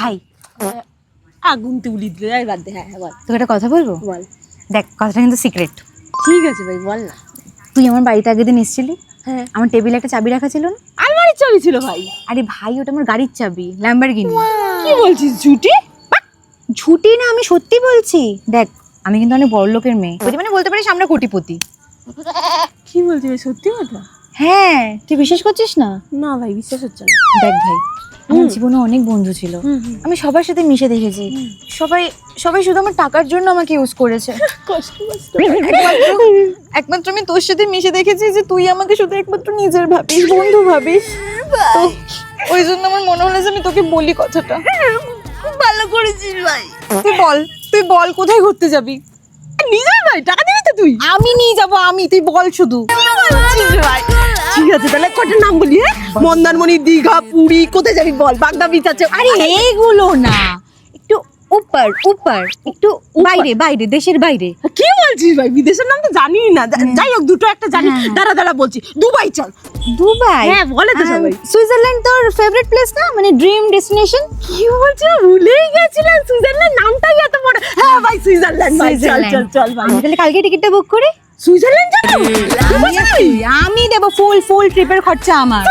ভাই আগুন তুলি দিলে যাই বাদ দে হ্যাঁ হ্যাঁ, বল। তোকে একটা কথা বলব? বল। দেখ কথাটা কিন্তু সিক্রেট ঠিক আছে ভাই বল না। তুই আমার বাড়িতে আগের দিন এসেছিলি? হ্যাঁ। আমার টেবিলে একটা চাবি রাখা ছিল না? আলমারির চাবি ছিল ভাই। আরে ভাই ওটা আমার গাড়ির চাবি ল্যাম্বারগিনি কি বলছিস ঝুটি? ঝুটি না আমি সত্যি বলছি। দেখ আমি কিন্তু অনেক বড় লোকের মেয়ে। মানে বলতে পারিস আমরা কোটিপতি। কি বলছিস ভাই সত্যি কথা? হ্যাঁ তুই বিশ্বাস করছিস না? না ভাই বিশ্বাস হচ্ছে না। দেখ ভাই আমার জীবনে অনেক বন্ধু ছিল। আমি সবার সাথে মিশে দেখেছি। সবাই সবাই শুধু আমার টাকার জন্য আমাকে ইউজ করেছে। একমাত্র আমি তোর সাথে মিশে দেখেছি যে তুই আমাকে শুধু একমাত্র নিজের ভাবিস বন্ধু ভাবিস। ওই জন্য আমার মনে হলো যে আমি তোকে বলি কথাটা। ভালো করেছিস ভাই। তুই বল তুই বল কোথায় ঘুরতে যাবি? নিজের ভাই টাকা দিবি তো তুই। আমি নিয়ে যাব আমি তুই বল শুধু। ভাই। আছে তাহলে কটার নাম বলি হ্যাঁ? মন্দারমণি দীঘা পুরী কোথায় যাবি বল? বাগদা বিচ আছে। আরে এইগুলো না। একটু উপর উপর একটু বাইরে বাইরে দেশের বাইরে। কি বলছিস ভাই? বিদেশের নাম তো জানি না। যাই হোক দুটো একটা জানি। হ্যাঁ, হ্যাঁ। দাঁড়া দাঁড়া বলছি। দুবাই চল। দুবাই? হ্যাঁ, বলে তো সবাই। সুইজারল্যান্ড তোর ফেভারিট প্লেস না? মানে ড্রিম ডেস্টিনেশন কি বলছিস ভুলেই গেছিলাম। সুইজারল্যান্ড নামটাই এত বড়। হ্যাঁ ভাই সুইজারল্যান্ড ভাই চল চল চল ভাই। তাহলে কালকে টিকিটটা বুক করি। সুইজারল্যান্ড যাব? দেবো ফুল ফুল ট্রিপের খরচা আমার।